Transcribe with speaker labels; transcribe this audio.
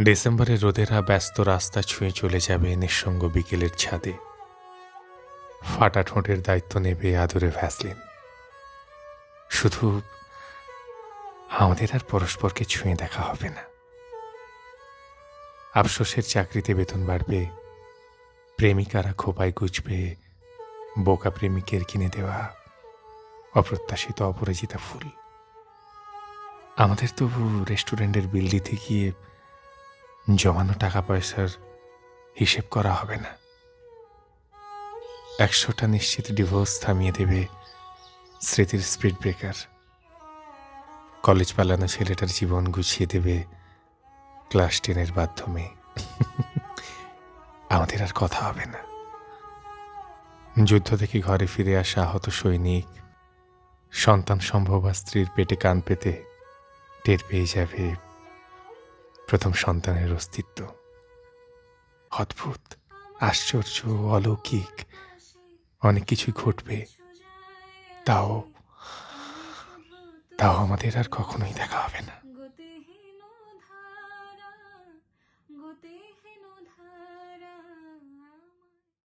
Speaker 1: ডিসেম্বরে রোদেরা ব্যস্ত রাস্তা ছুঁয়ে চলে যাবে নিঃসঙ্গ বিকেলের ছাদে। ফাটা ঠোঁটের দায়িত্ব নেবে আদরে ভ্যাসলিন। শুধু আমাদের আর পরস্পরকে ছুঁয়ে দেখা হবে না। আফসোসের চাকরিতে বেতন বাড়বে, প্রেমিকারা খোপায় গুজবে, বোকা প্রেমিকের কিনে দেওয়া, অপ্রত্যাশিত অপরাজিতা ফুল। আমাদের তবু রেস্টুরেন্টের বিল দিতে গিয়ে জমানো টাকা পয়সার হিসেব করা হবে না। একশোটা নিশ্চিত ডিভোর্স থামিয়ে দেবে স্মৃতির স্পিড ব্রেকার। কলেজ পালানো ছেলেটার জীবন গুছিয়ে দেবে ক্লাস টেনের মাধ্যমে। আমাদের আর কথা হবে না। যুদ্ধ থেকে ঘরে ফিরে আসা আহত সৈনিক, সন্তান সম্ভব স্ত্রীর পেটে কান পেতে টের পেয়ে যাবে প্রথম সন্তানের অস্তিত্ব। অদ্ভুত, আশ্চর্য, অলৌকিক অনেক কিছু ঘটবে। তাও তাও আমাদের আর কখনোই দেখা হবে না।